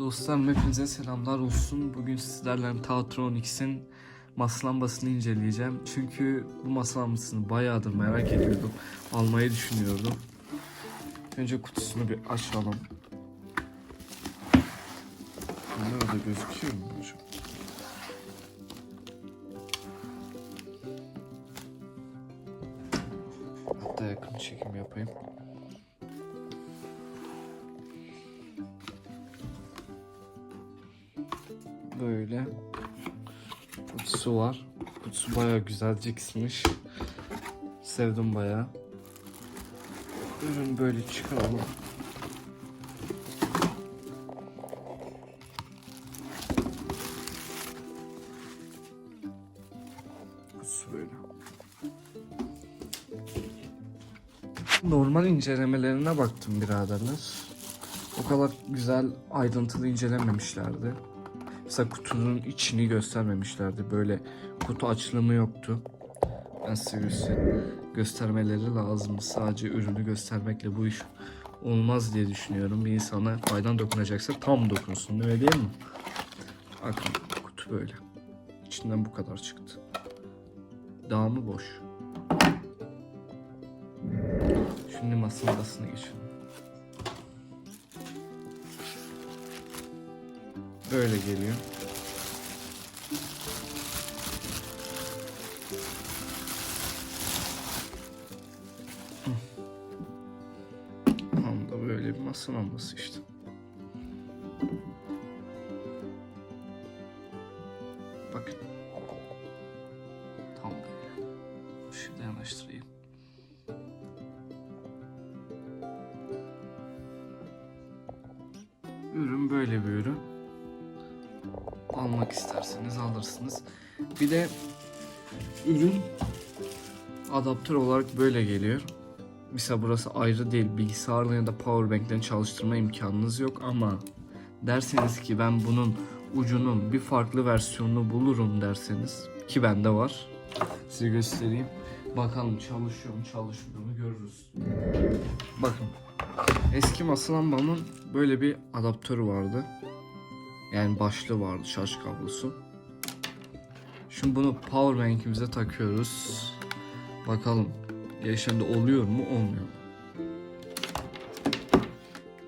Dostlarım hepinize selamlar olsun. Bugün sizlerle Tautronix'in masa inceleyeceğim. Çünkü bu masa lambasını bayağıdır merak ediyordum. Almayı düşünüyordum. Önce kutusunu bir açalım. Nerede gözüküyor mu acaba? Hatta yakın çekim yapayım. Böyle kutusu var. Kutusu baya güzelce kısmış. Sevdim baya. Ürün böyle çıkaralım. Kutusu. Normal incelemelerine baktım biraderler. O kadar güzel ayrıntılı incelememişlerdi. Mesela kutunun içini göstermemişlerdi. Böyle kutu açılımı yoktu. Ben size göster- göstermeleri lazım. Sadece ürünü göstermekle bu iş olmaz diye düşünüyorum. Bir insana faydan dokunacaksa tam dokunsun. Öyle değil mi? Bakın kutu böyle. İçinden bu kadar çıktı. Daha mı boş? Şimdi masa odasına geçelim. Böyle geliyor. Tam da böyle bir masa lambası işte. Bakın. Tam böyle. Şurada yanaştırayım. Ürün böyle bir ürün. Almak isterseniz alırsınız. Bir de ürün adaptör olarak böyle geliyor. Mesela burası ayrı değil. Bilgisayarla ya da powerbank'ten çalıştırma imkanınız yok ama derseniz ki ben bunun ucunun bir farklı versiyonunu bulurum derseniz ki bende var. Size göstereyim. Bakalım çalışıyor mu çalışmıyor mu görürüz. Bakın. Eski masa böyle bir adaptörü vardı. Yani başlığı vardı şarj kablosu. Şimdi bunu powerbank'imize takıyoruz. Bakalım yaşamda oluyor mu olmuyor mu?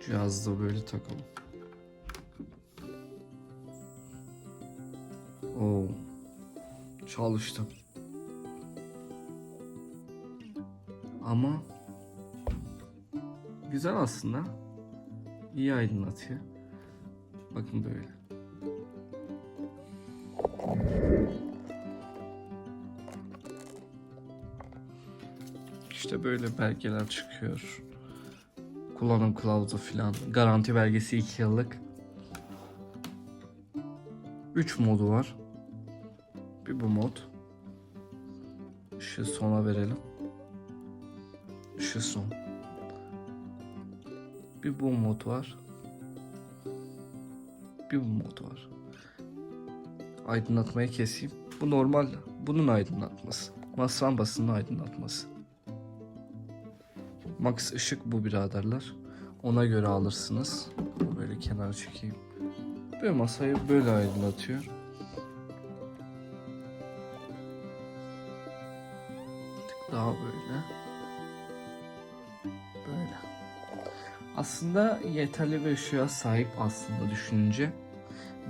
Cihazda böyle takalım. Oo. Çalıştı. Ama güzel aslında. İyi aydınlatıyor. Bakın böyle. İşte böyle belgeler çıkıyor. Kullanım kılavuzu filan. Garanti belgesi 2 yıllık. 3 modu var. Bir bu mod. Şu sona verelim. Şu son. Bir bu mod var. Bir mod var. Aydınlatmayı keseyim. Bu normal. Bunun aydınlatması. Masa lambasının aydınlatması. Max ışık bu biraderler. Ona göre alırsınız. Böyle kenara çekeyim. Böyle masayı böyle aydınlatıyor. Daha böyle. Böyle. Aslında yeterli bir ışığa sahip aslında düşününce.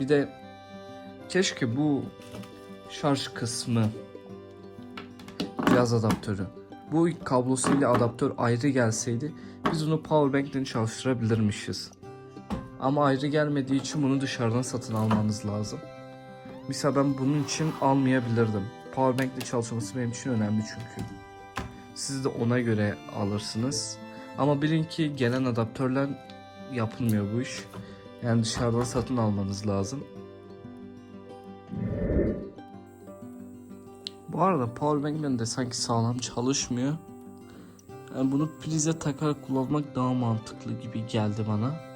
Bir de keşke bu şarj kısmı cihaz adaptörü bu kablosuyla adaptör ayrı gelseydi biz onu powerbank'ten çalıştırabilirmişiz. Ama ayrı gelmediği için bunu dışarıdan satın almanız lazım. Mesela ben bunun için almayabilirdim. Powerbank'le çalışması benim için önemli çünkü. Siz de ona göre alırsınız. Ama bilin ki gelen adaptörler yapılmıyor bu iş. Yani dışarıdan satın almanız lazım. Bu arada powerbank'le de sanki sağlam çalışmıyor. Yani bunu prize takarak kullanmak daha mantıklı gibi geldi bana.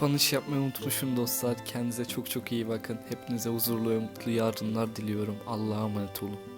Kapanış yapmayı unutmuşum dostlar. Kendinize çok çok iyi bakın. Hepinize huzurlu ve mutlu yarınlar diliyorum. Allah'a emanet olun.